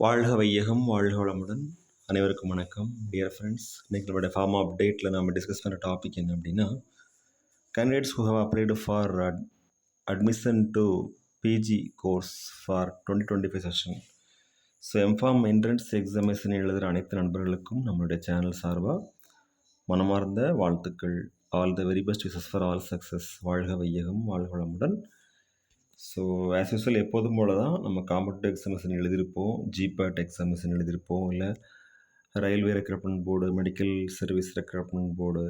வாழ்க வையகம் வாழ்க வளமுடன். அனைவருக்கும் வணக்கம். டியர் ஃப்ரெண்ட்ஸ் இன்றைக்கி நம்மளுடைய ஃபார்ம் அப்டேட்டில் நம்ம டிஸ்கஸ் பண்ணுற டாபிக் என்ன அப்படின்னா candidates who have applied for at admission to PG course for twenty twenty five session so M Pharm entrance examination எழுதுகிற அனைத்து நண்பர்களுக்கும் நம்மளுடைய சேனல் சார்பாக மனமார்ந்த வாழ்த்துக்கள். All the very best wishes for all success வாழ்க வையகம் வாழ்க வளமுடன். ஸோ ஆஸ் யூஸ்வல் எப்போதும் போல தான் நம்ம காம்படிட்டிவ் எக்ஸாமினேஷன் எழுதியிருப்போம் ஜிபேட் எக்ஸாமினேஷன் எழுதியிருப்போம் இல்லை railway recruitment board medical service recruitment board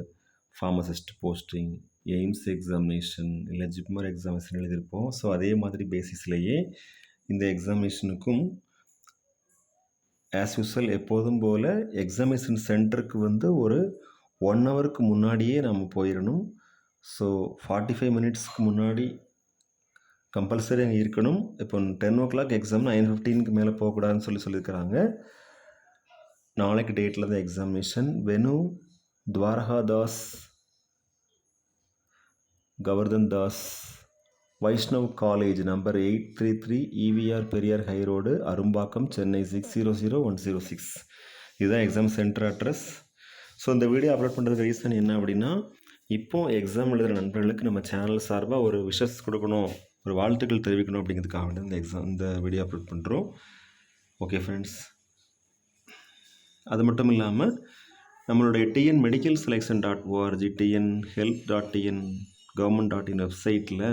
pharmacist posting AIIMS examination இல்லை ஜிப்மர் எக்ஸாமினேஷன் எழுதியிருப்போம். ஸோ அதே மாதிரி பேசிஸ்லேயே இந்த எக்ஸாமினேஷனுக்கும் ஆஸ் யூஸ்வல் எப்போதும் போல் எக்ஸாமினேஷன் சென்டருக்கு வந்து ஒரு ஒன் ஹவருக்கு முன்னாடியே நம்ம போயிடணும் ஸோ ஃபார்ட்டி ஃபைவ் மினிட்ஸ்க்கு முன்னாடி கம்பல்சரி அங்கே இருக்கணும். இப்போ ten o'clock exam nine ஃபிஃப்டீனுக்கு மேலே போகக்கூடாதுன்னு சொல்லி சொல்லியிருக்கிறாங்க. நாளைக்கு டேட்டில் தான் examination venue Dwaraka Doss Goverdhan Doss Vaishnav college number eight three three EVR Periyar high road Arumbakkam Chennai six zero zero one zero six இதுதான் எக்ஸாம் சென்டர் அட்ரஸ் ஸோ இந்த வீடியோ அப்லோட் பண்ணுறதுக்கு ரீசன் என்ன அப்படின்னா இப்போது exam எழுதுகிற நண்பர்களுக்கு நம்ம channel சார்பாக ஒரு விஷஸ் கொடுக்கணும். ஒரு வாழ்த்துக்கள் தெரிவிக்கணும் அப்படிங்கிறதுக்காக வேண்டி இந்த எக்ஸாம் இந்த வீடியோ அப்லோட் பண்ணுறோம் ஓகே ஃப்ரெண்ட்ஸ் அது மட்டும் இல்லாமல் நம்மளுடைய TN medical selection dot org TN health dot TN government dot in வெப்சைட்டில்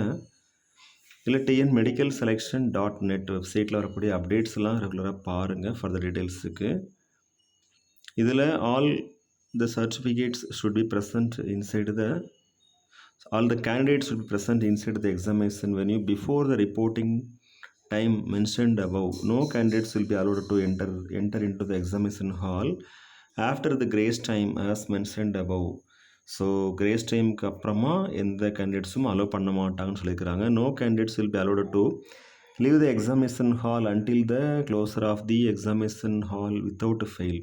இல்லை TN medical selection dot net வெப்சைட்டில் வரக்கூடிய அப்டேட்ஸ்லாம் ரெகுலராக பாருங்கள் ஃபர்தர் டீட்டெயில்ஸுக்கு இதில் all the certificates should be present inside the all the candidates should be present inside the examination venue before the reporting time mentioned above no candidates will be allowed to enter enter into the examination hall after the grace time as mentioned above so grace டைமுக்கு அப்புறமா எந்த கேண்டிடேட்ஸும் allow பண்ண மாட்டாங்கன்னு சொல்லியிருக்கிறாங்க no candidates will be allowed to leave the examination hall until the closure of the examination hall without fail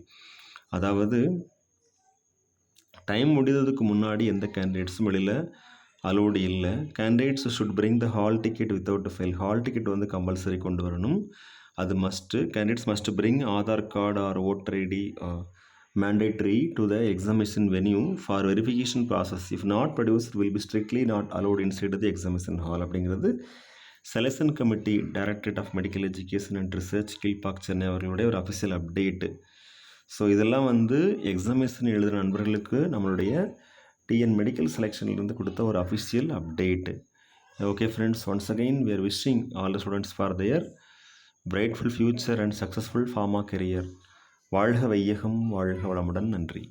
அதாவது time முடிந்ததுக்கு முன்னாடி எந்த கேண்டிடேட்ஸும் வெளியில் அலோடு இல்லை. Candidates should bring the hall ticket without fail hall ticket வந்து compulsory கொண்டு வரணும். அது must candidates must bring Aadhaar card or voter ID mandatory to the examination venue for verification process if not produce will be strictly not allowed inside the examination hall அப்படிங்கிறது selection committee directorate of medical education and research Kilpauk Chennai அவர்களுடைய ஒரு official update so இதெல்லாம் வந்து examination எழுதுகிற நண்பர்களுக்கு நம்மளுடைய TN medical செலெக்ஷன்லேருந்து கொடுத்த ஒரு official update okay friends once again we are wishing all the students for their brightful future and successful pharma career வாழ்க வையகம் வாழ்க வளமுடன். நன்றி.